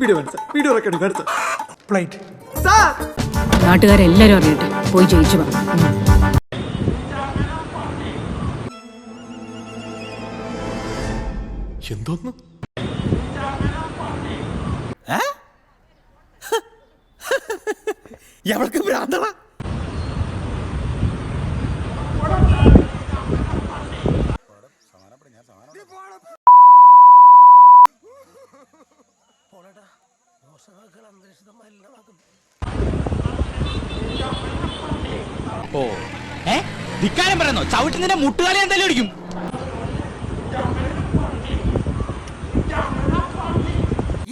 Video വേണം video recording പ്ലേറ്റ് sir നാട്ടുകാരെല്ലാരും അറിയട്ടെ പോയി ജയിച്ചു വാ എന്തോന്ന് എവൾക്ക് ഭ്രാന്തള ഓ. ഏ? ധിക്കാരം പറയുന്നു? ചവിട്ടി നിന്റെ മുട്ടുകാലി എന്തായാലും അടിക്കും.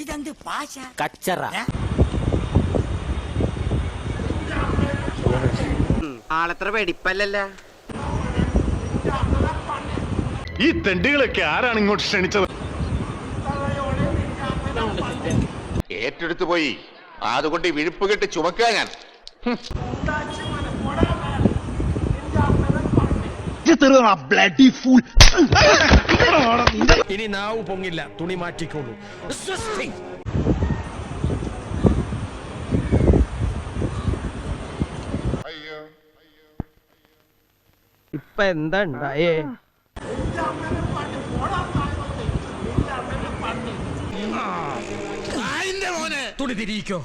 ഇതെന്ത് പാശ? കച്ചറ. ആളത്ര വെടിപ്പല്ലല്ല? ഈ തെണ്ടികളൊക്കെ ആരാണ് ഇങ്ങോട്ട് ക്ഷണിച്ചത്? ഏറ്റെടുത്തു പോയി. അതുകൊണ്ട് വിഴുപ്പ് കെട്ട് ചുമക്കുക ഞാൻ. ഇനി നാവ് പൊങ്ങില്ല തുണി മാറ്റിക്കോളൂ. ഇപ്പൊ എന്താ ഉണ്ടായേ? തുണി തിരിയിക്കോ.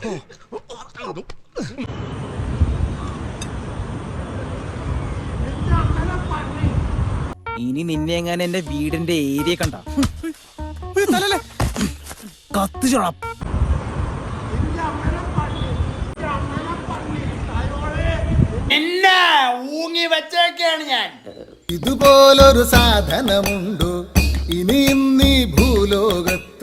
ഇനി നിന്നെ എങ്ങനെ എന്റെ വീടിന്റെ ഏരിയ കണ്ട. ഞാൻ. ഇതുപോലൊരു സാധനമുണ്ടോ. ഇനിയും നീ ഭൂലോകത്ത്